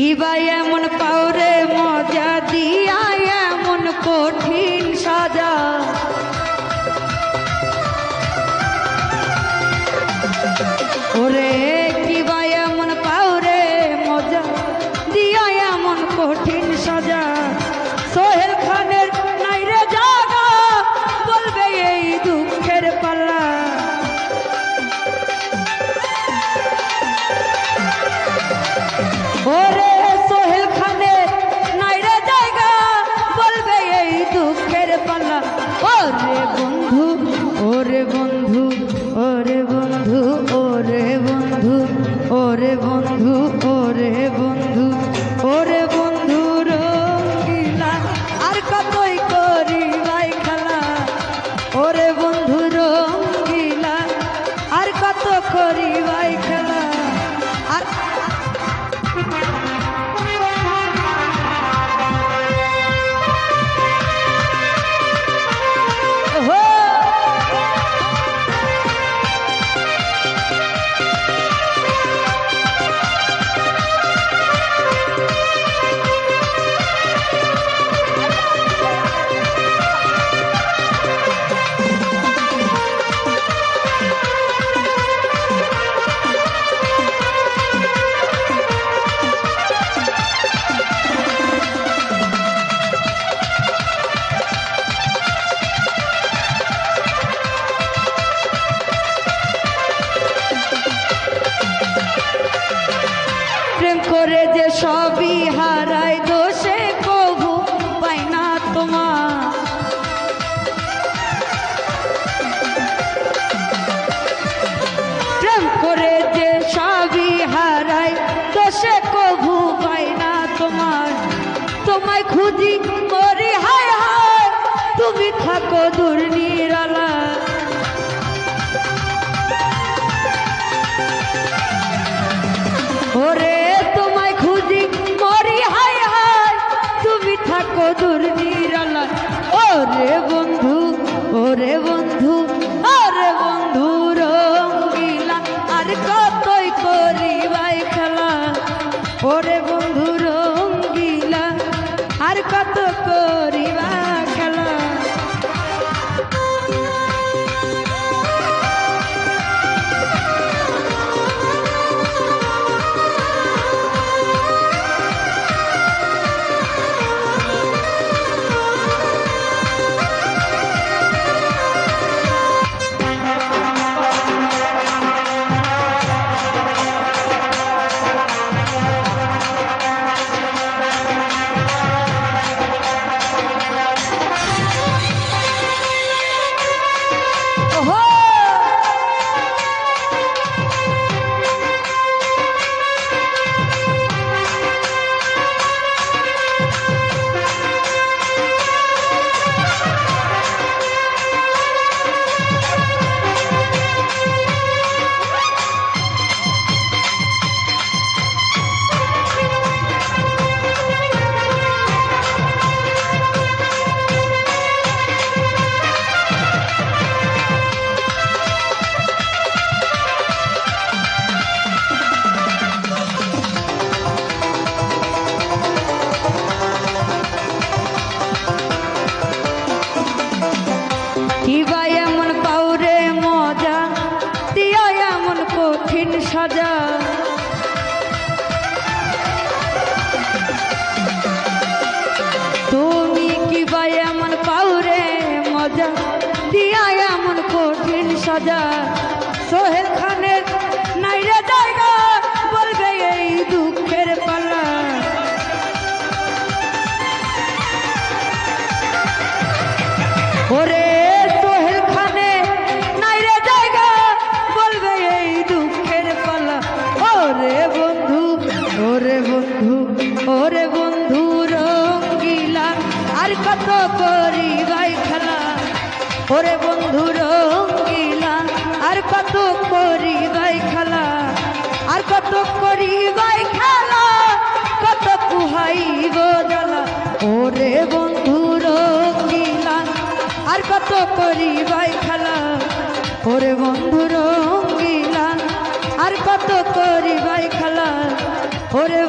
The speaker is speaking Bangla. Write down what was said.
কিবা এমন পাওরে মজা দিয়া এমন কঠিন বন্ধু ওরে বন্ধু সবই হারায় দোষে কবু পাই না তোমার। প্রেম করে যে সবই হারায় দোষে কবু পাই না তোমার। তোমায় খুঁজি করি, হায় হায়, তুমি থাকো দূর নিরালা ওরে দিয়া এমন কঠিন সাজা। সোহেল খানের নাইরে জায়গা, বলবে এই দুঃখের পাল্লা ওরে সোহেল খানে নাই রে জায়গা, বলবে এই দুঃখের পালা। ওরে বন্ধু ওরে বন্ধু ওরে বন্ধু রঙ্গিলা, আর কত করি ওরে বন্ধু রঙ্গিলা, আর কত করি ভাই খেলা আর কত করি ভাই খেলা কত পুহাইব জ্বালা। ওরে বন্ধু রঙ্গিলা, আর কত করি ভাই খেলা ওরে বন্ধু রঙ্গিলা, আর কত করি ভাই খেলা ওরে